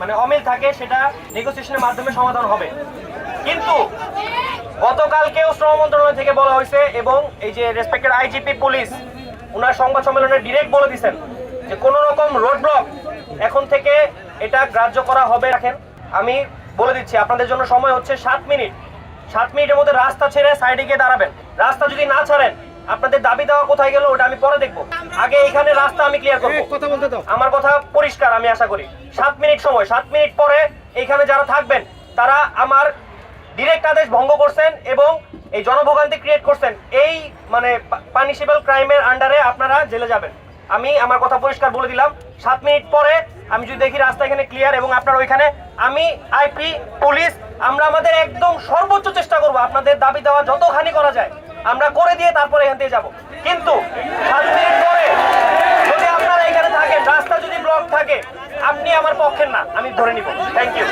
মানে অমিল থাকে সেটা নেগোসিয়েশনের মাধ্যমে সমাধান হবে। কিন্তু গতকালকেও শ্রম মন্ত্রণালয় থেকে বলা হয়েছে এবং এই যে রেসপেক্টেড আইজিপি পুলিশ ওনার সংবাদ সম্মেলনে ডিরেক্ট বলে দিচ্ছেন যে কোনো রকম রোড ব্লক এখন থেকে এটা গ্রাহ্য করা হবে। রাখেন আমি বলে দিচ্ছি আপনাদের জন্য সময় হচ্ছে সাত মিনিট। সাত মিনিটের মধ্যে রাস্তা ছেড়ে সাইডে গিয়ে দাঁড়াবেন। রাস্তা যদি না ছাড়েন আপনাদের দাবি দেওয়া কোথায় গেল ওটা আমি পরে দেখব। আগে এখানে রাস্তা আমি ক্লিয়ার করব। আমার কথা পরিষ্কার আমি আশা করি। সাত মিনিট সময়, সাত মিনিট পরে এখানে যারা থাকবেন, তারা আমার ডিরেক্ট আদেশ ভঙ্গ করছেন এবং এই জনভোগান্তি ক্রিয়েট করছেন। এই মানে পানিশেবল ক্রাইমের আন্ডারে আপনারা জেলে যাবেন। আমি আমার কথা পরিষ্কার বলে দিলাম। সাত মিনিট পরে আমি যদি দেখি রাস্তা এখানে ক্লিয়ার এবং আপনার ওইখানে, আমি আইপি পুলিশ আমরা আমাদের একদম সর্বোচ্চ চেষ্টা করব আপনাদের দাবি দেওয়া যতখানি করা যায়, আমরা করে দিয়ে তারপরে এখান থেকে যাব। কিন্তু সাত মিনিট পরে যদি আপনারা এখানে থাকেন রাস্তা যদি ব্লক থাকে আপনি আমার পক্ষের না আমি ধরে নিব। Thank you